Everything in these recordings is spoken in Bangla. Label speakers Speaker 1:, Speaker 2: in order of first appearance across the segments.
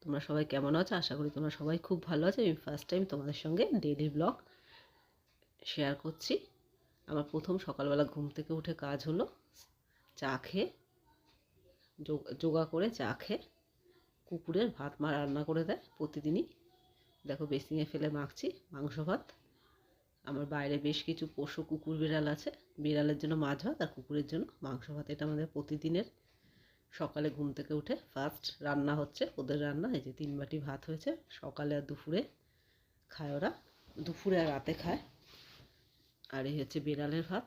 Speaker 1: তোমরা সবাই কেমন আছো? আশা করি তোমরা সবাই খুব ভালো আছো। আমি ফার্স্ট টাইম তোমাদের সঙ্গে ডেইলি ব্লগ শেয়ার করছি। আমার প্রথম সকালবেলা ঘুম থেকে উঠে কাজ হলো। চা খেয়ে যোগ- যোগা করে চা খেয়ে, কুকুরের ভাত মা রান্না করে দেয় প্রতিদিনই। দেখো বেসিংয়ে ফেলে মাখছি মাংস ভাত। আমার বাইরে বেশ কিছু পশু কুকুর বিড়াল আছে। বিড়ালের জন্য মাছ ভাত আর কুকুরের জন্য মাংস ভাত। এটা আমাদের প্রতিদিনের সকালে ঘুম থেকে উঠে ফার্স্ট রান্না হচ্ছে, ওদের রান্না, এই যে তিন বাটি ভাত হয়েছে, সকালে আর দুপুরে খায় ওরা, দুপুরে আর রাতে খায়। আর এই হচ্ছে বিড়ালের ভাত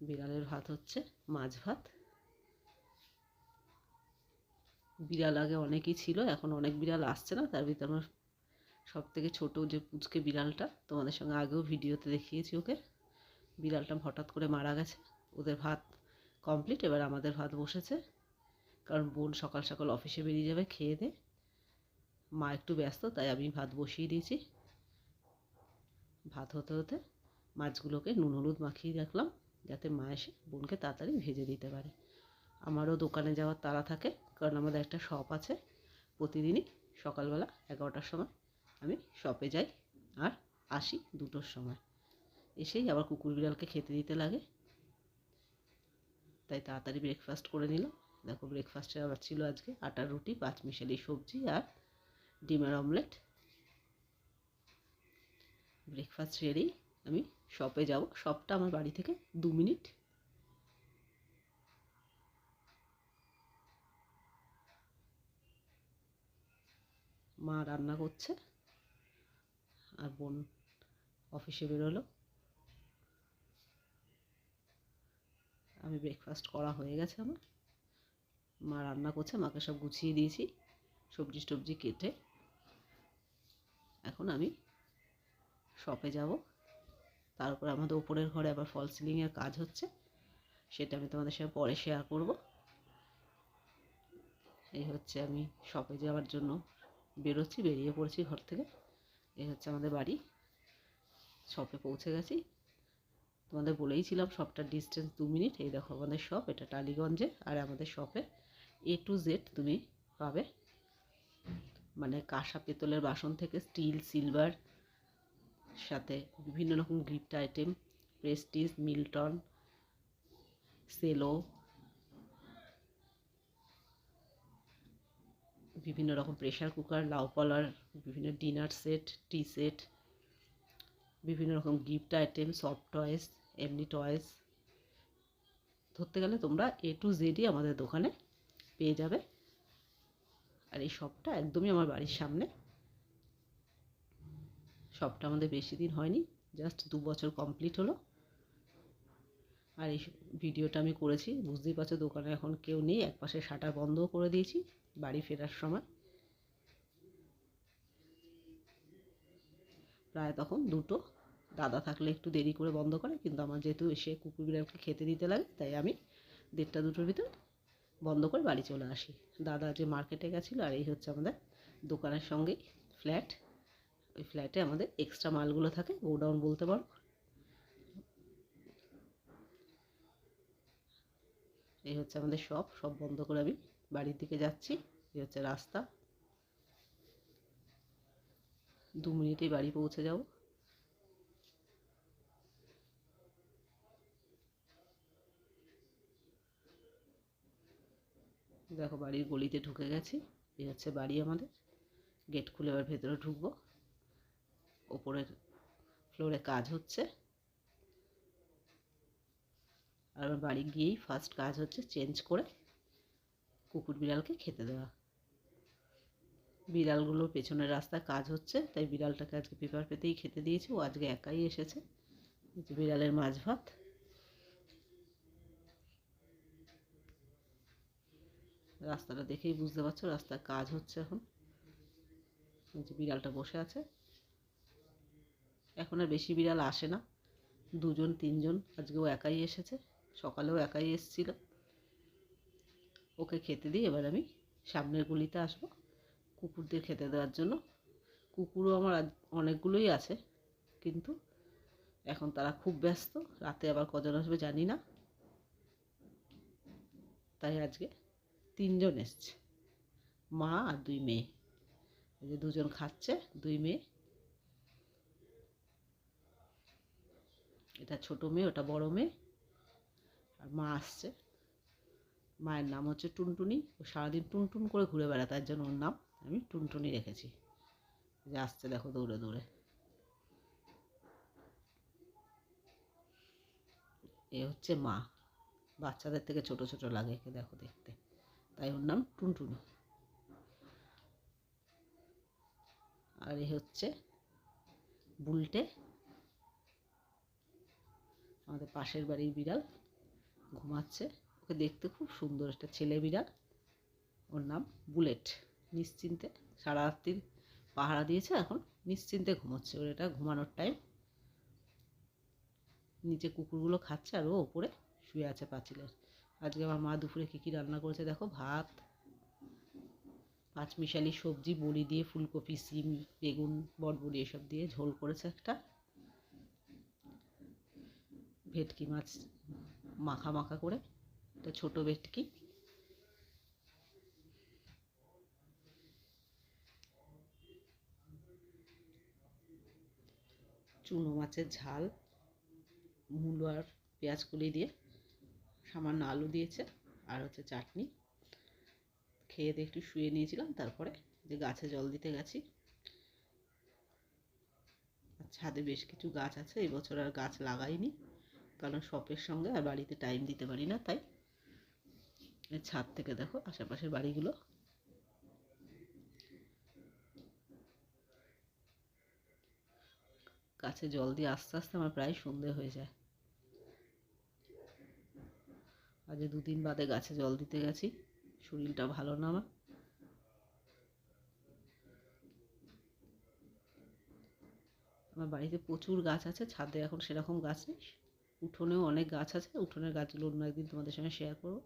Speaker 1: বিড়ালের ভাত হচ্ছে মাছ ভাত। বিড়াল আগে অনেকই ছিল, এখন অনেক বিড়াল আসছে না, তার ভিতরে আমার সব থেকে ছোটো যে পুচকে বিড়ালটা, তোমাদের সঙ্গে আগেও ভিডিওতে দেখিয়েছি ওকে। বিড়ালটা হঠাৎ করে মারা গেছে, ওদের ভাত কমপ্লিট এবার আমাদের ভাত বসেছে। কারণ বোন সকাল সকাল অফিসে বেরিয়ে যাবে, খেয়ে দে। মা একটু ব্যস্ত, তাই আমি ভাত বসিয়ে দিয়েছি। ভাত হতে হতে মাছগুলোকে নুন হলুদ মাখিয়ে রাখলাম, যাতে মা এসে বোনকে তাড়াতাড়ি ভেজে দিতে পারে। আমারও দোকানে যাওয়ার তাড়া থাকে, কারণ আমাদের একটা শপ আছে। প্রতিদিনই সকালবেলা এগারোটার সময় আমি শপে যাই, আর আসি দুটোর সময়। এসেই আবার কুকুর বিড়ালকে খেতে দিতে লাগে। তাই তাড়াতাড়ি ব্রেকফাস্ট করে নিলাম। দেখো ব্রেকফাস্টে আবার ছিল আজকে আটার রুটি পাঁচ মিশালি সবজি আর ডিমের অমলেট ব্রেকফাস্ট সেরেই আমি শপে যাব। শপটা আমার বাড়ি থেকে দু মিনিট। মা রান্না করছে, আর বোন অফিসে বেরোলো। আমি ব্রেকফাস্ট করা হয়ে গেছে আমার। মা রান্না করছে, মাকে সব গুছিয়ে দিয়েছি, সবজি টবজি কেটে। এখন আমি শপে যাব। তারপর আমাদের ওপরের ঘরে আবার ফল সিলিংয়ের কাজ হচ্ছে, সেটা আমি তোমাদের সাথে পরে শেয়ার করব। এই হচ্ছে আমি শপে যাওয়ার জন্য বেরোচ্ছি, বেরিয়ে পড়ছি ঘর থেকে। এই হচ্ছে আমাদের বাড়ি। শপে পৌঁছে গেছি। তোমাদের বলেইছিলাম শপটার ডিস্টেন্স দু মিনিট এই দেখো আমাদের শপ এটা টালিগঞ্জে আর আমাদের শপে এ টু জেড তুমি পাবে। মানে কাঁসা পেতলের বাসন থেকে স্টিল, সিলভার, সাথে বিভিন্ন রকম gift item, Prestige, Milton, Cello, বিভিন্ন রকম প্রেশার কুকার, লাউ পলার, বিভিন্ন ডিনার সেট, টি সেট, বিভিন্ন রকম গিফট আইটেম, সফট টয়েস, এমনি টয়েস। ধরতে গেলে তোমরা এ টু জেডই আমাদের দোকানে পেয়ে যাবে। আর এই শপটা একদমই আমার বাড়ির সামনে। শপটা আমাদের বেশি দিন হয়নি জাস্ট দু বছর কমপ্লিট হলো। আর এই ভিডিওটা আমি করেছি, বুঝতেই পারছ দোকানে এখন কেউ নেই, একপাশে শাটার বন্ধও করে দিয়েছি, বাড়ি ফেরার সময়। প্রায় তখন দুটো, দাদা থাকলে একটু দেরি করে বন্ধ করে, কিন্তু আমার যেহেতু এসে কুকুর বিড়ালকে খেতে দিতে লাগে, তাই আমি দেড়টা দুটোর ভিতর বন্ধ করে বাড়ি চলে আসি। দাদা যে মার্কেটে গেছিল আর এই হচ্ছে আমাদের দোকানের সঙ্গেই ফ্ল্যাট ওই ফ্ল্যাটে আমাদের এক্সট্রা মালগুলো থাকে, গোডাউন বলতে পারো। এই হচ্ছে আমাদের শপ সব বন্ধ করে আমি বাড়ির দিকে যাচ্ছি। এই হচ্ছে রাস্তা। দু মিনিটেই বাড়ি পৌঁছে যাব। দেখো, বাড়ির গলিতে ঢুকে গেছি। এই হচ্ছে বাড়ি আমাদের। গেট খুলে এবার ভেতরে ঢুকবো। ওপরের ফ্লোরে কাজ হচ্ছে। আর আমার বাড়ি গিয়েই ফার্স্ট কাজ হচ্ছে চেঞ্জ করে কুকুর বিড়ালকে খেতে দেওয়া। বিড়ালগুলোর পেছনের রাস্তায় কাজ হচ্ছে, তাই বিড়ালটাকে আজকে পেপার পেতেই খেতে দিয়েছি। ও আজকে একাই এসেছে। বিড়ালের মাছ ভাত। রাস্তাটা দেখেই বুঝতে পারছ রাস্তায় কাজ হচ্ছে এখন। যে বিড়ালটা বসে আছে। এখন আর বেশি বিড়াল আসে না। দুজন, তিনজন। আজকেও একাই এসেছে। সকালেও একাই এসেছিল। ওকে খেতে দিই, এবার আমি সামনের গলিতে আসব কুকুরদের খেতে দেওয়ার জন্য। কুকুরও আমার অনেকগুলোই আছে, কিন্তু এখন তারা খুব ব্যস্ত। রাতে আবার কজন আসবে জানি না। তাই আজকে তিনজন এসছে। মা আর দুই মেয়ে। এই যে দুজন খাচ্ছে, দুই মেয়ে। এটা ছোট মেয়ে, ওটা বড় মেয়ে। আর মা আসছে। মায়ের নাম হচ্ছে টুনটুনি। ও সারাদিন টুনটুন করে ঘুরে বেড়ায়, তার জন্য ওর নাম আমি টুনটুনি রেখেছি। যে আসছে, দেখো দৌড়ে দৌড়ে এ হচ্ছে মা। বাচ্চাদের থেকে ছোট ছোট লাগে একে, দেখো দেখতে। তাই ওর নাম টুনটুনি। আর এ হচ্ছে বুলটে। আমাদের পাশের বাড়ির বিড়াল ঘুমাচ্ছে। ওকে দেখতে খুব সুন্দর একটা ছেলে বিড়াল। ওর নাম বুলেট। নিশ্চিন্তে সারা রাত্রির পাহারা দিয়েছে, এখন নিশ্চিন্তে ঘুমোচ্ছে। ওর এটা ঘুমানোর টাইম নিচে কুকুরগুলো খাচ্ছে আর ও ওপরে শুয়ে আছে পাঁচিলের। আজকে আমার মা দুপুরে কী কী রান্না করেছে দেখো, ভাত, পাঁচমিশালি সবজি, বড়ি দিয়ে ফুলকপি, সিম, বেগুন বটবড়ি এসব দিয়ে ঝোল করেছে একটা। ভেটকি মাছ মাখা মাখা করে, একটা ছোটো ভেটকি। চুনো মাছের ঝাল, মূলো আর পেঁয়াজ কুলি দিয়ে। সামান্য আলু দিয়েছে আর হচ্ছে চাটনি। খেয়ে দিয়ে একটু শুয়ে নিয়েছিলাম, তারপরে যে গাছে জল দিতে গেছি। ছাদে বেশ কিছু গাছ আছে, এই বছর আর গাছ লাগাইনি, কারণ শপের সঙ্গে আর বাড়িতে টাইম দিতে পারি না, তাই। ছাদ থেকে দেখো আশেপাশের বাড়িগুলো। গাছে জল দিয়ে আস্তে আস্তে আমার প্রায় সন্ধে হয়ে যায়। আজ দুদিন বাদে গাছে জল দিতে গেছি। শরীরটা ভালো না আমার। আমার বাড়িতে প্রচুর গাছ আছে, ছাদে এখন সেরকম গাছ নেই। উঠোনেও অনেক গাছ আছে, উঠোনের গাছগুলো অন্য একদিন তোমাদের সঙ্গে শেয়ার করব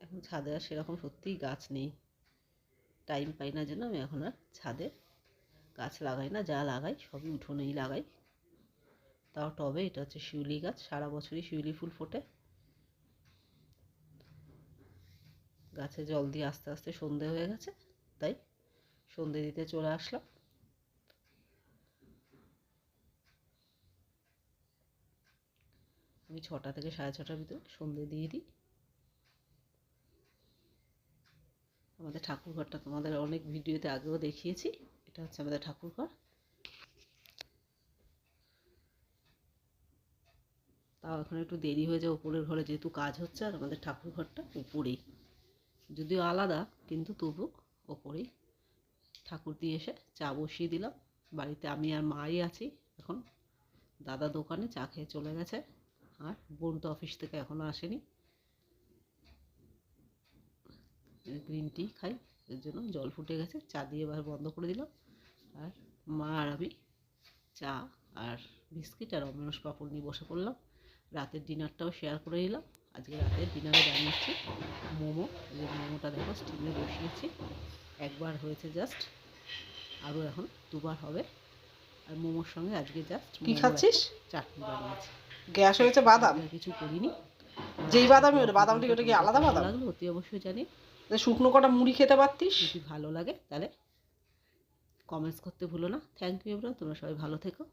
Speaker 1: এখন ছাদে আর সেরকম সত্যিই গাছ নেই। টাইম পাই না জন্য আমি এখন আর ছাদে গাছ লাগাই না, যা লাগাই সবই উঠোনেই লাগাই। তাও টবে, এটা হচ্ছে শিউলি গাছ, সারা বছরই শিউলি ফুল ফোটে। গাছে জল দিয়ে আস্তে আস্তে সন্ধে হয়ে গেছে, তাই সন্ধে দিতে চলে আসলাম। আমি ছটা থেকে সাড়ে ছটার ভিতরে সন্ধে দিয়ে দিই। আমাদের ঠাকুরঘরটা তোমাদের অনেক ভিডিওতে আগেও দেখিয়েছি। এটা হচ্ছে আমাদের ঠাকুরঘর। তাও এখন একটু দেরি হয়ে যায়, উপরের ঘরে যেহেতু কাজ হচ্ছে আর আমাদের ঠাকুরঘরটা উপরেই। যদিও আলাদা, কিন্তু তবু ওপরেই ঠাকুর দিয়ে এসে চা বসিয়ে দিলাম। বাড়িতে আমি আর মাই আছি এখন। দাদা দোকানে চা খেয়ে চলে গেছে। আর বোন তো অফিস থেকে এখনও আসেনি। গ্রিন টি খাই এর জন্য জল ফুটে গেছে চা দিয়ে এবার বন্ধ করে দিলাম। আর মা আর আমি চা আর বিস্কিট আর অমরস পাঁপড় নিয়ে বসে পড়লাম। রাতের ডিনারটাও শেয়ার করে নিলাম। আজকে রাতের ডিনারে বানিয়েছি মোমো। যে মোমোটা দেখো স্টিমে বসিয়েছি। একবার হয়েছে জাস্ট আরও এখন দুবার হবে। আর মোমোর সঙ্গে আজকে জাস্ট
Speaker 2: কি খাচ্ছিস?
Speaker 1: চাটনি বানিয়েছি।
Speaker 2: গ্যাস হয়েছে বাদাম?
Speaker 1: কিছু করিনি।
Speaker 2: যেই বাদামই ওটা বাদামটি ওটা কি আলাদা বাদাম?
Speaker 1: লাগল অতি অবশ্যই জানি।
Speaker 2: শুকনো কটা মুড়ি খেতে পারতিস?
Speaker 1: ভালো লাগে, তাহলে কমেন্টস করতে ভুলো না। থ্যাংক ইউ তোমরা সবাই ভালো থেকো।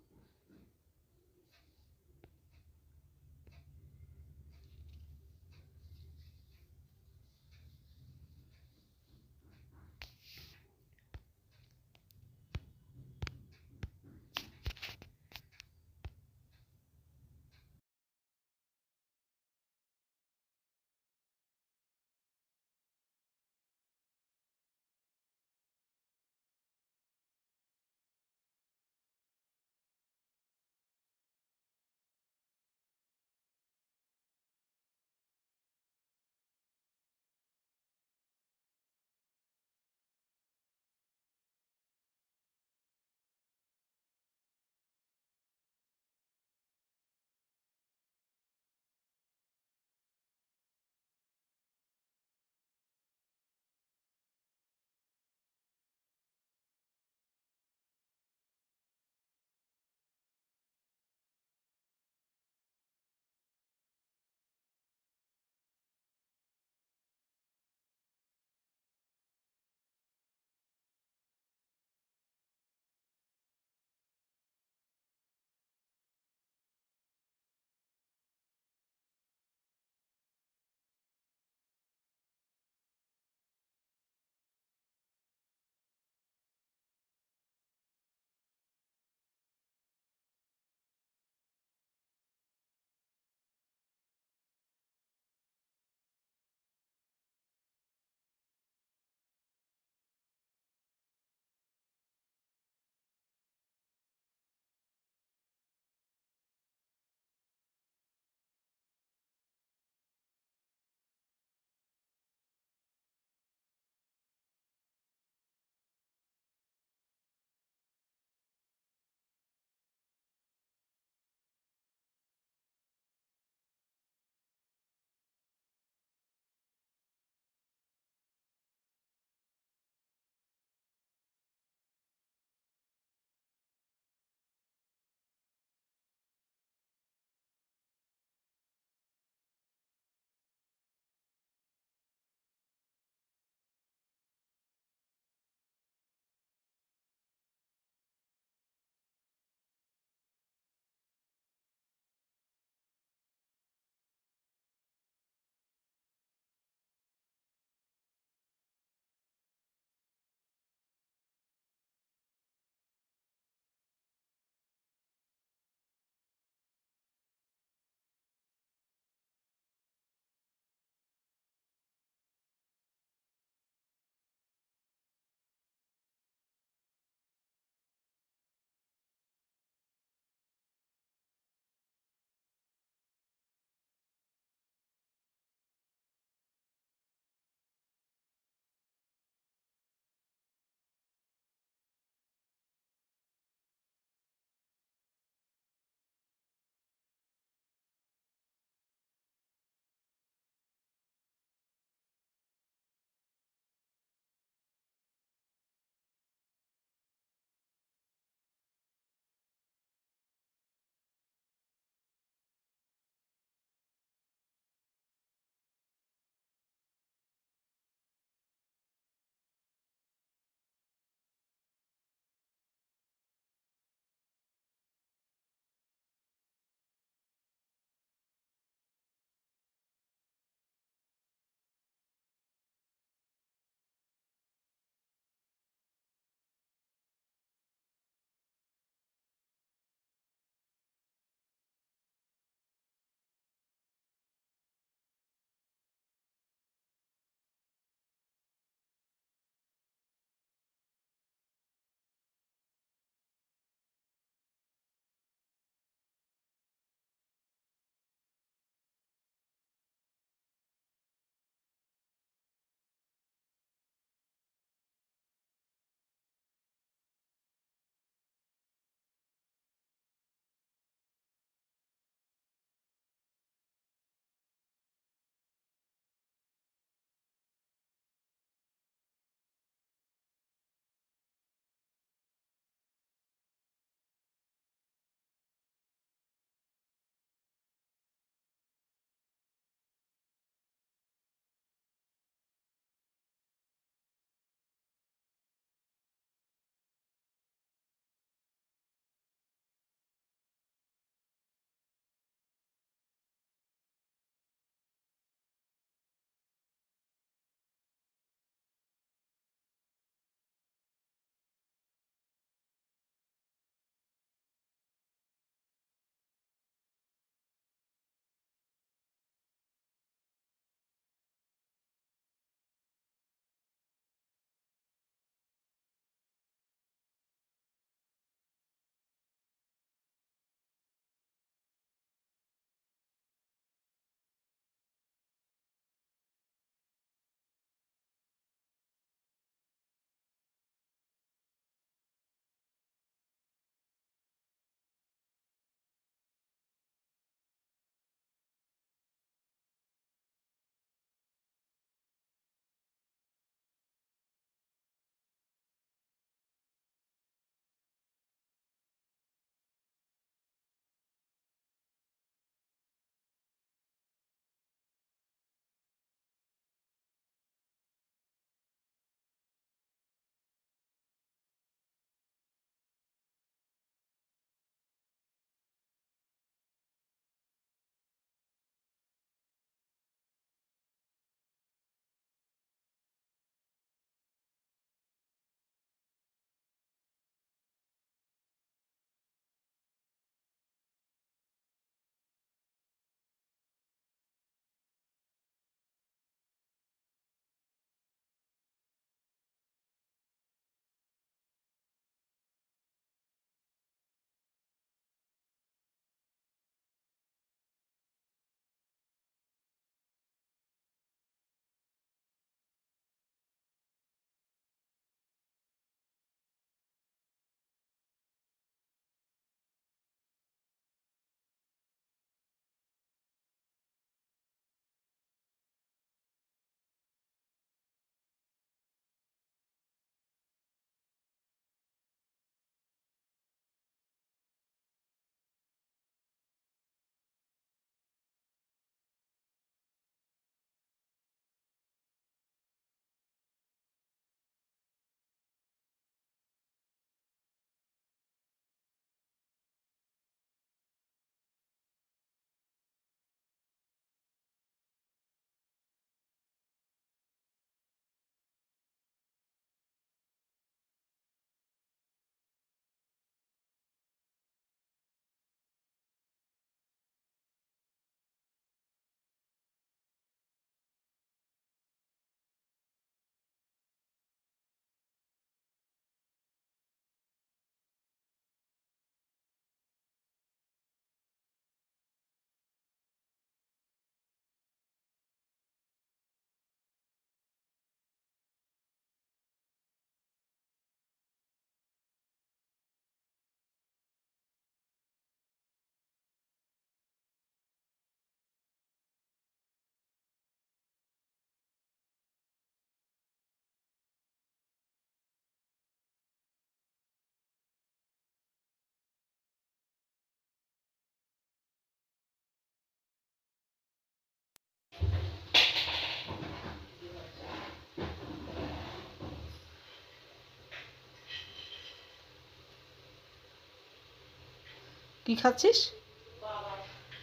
Speaker 2: কি খাচ্ছিস?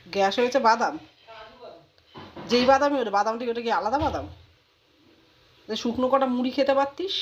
Speaker 2: গ্যাস হয়েছে বাদাম। যেই বাদামই ওটা, বাদামটি ওটা কি আলাদা বাদাম? শুকনো কটা মুড়ি খেতে পারতিস?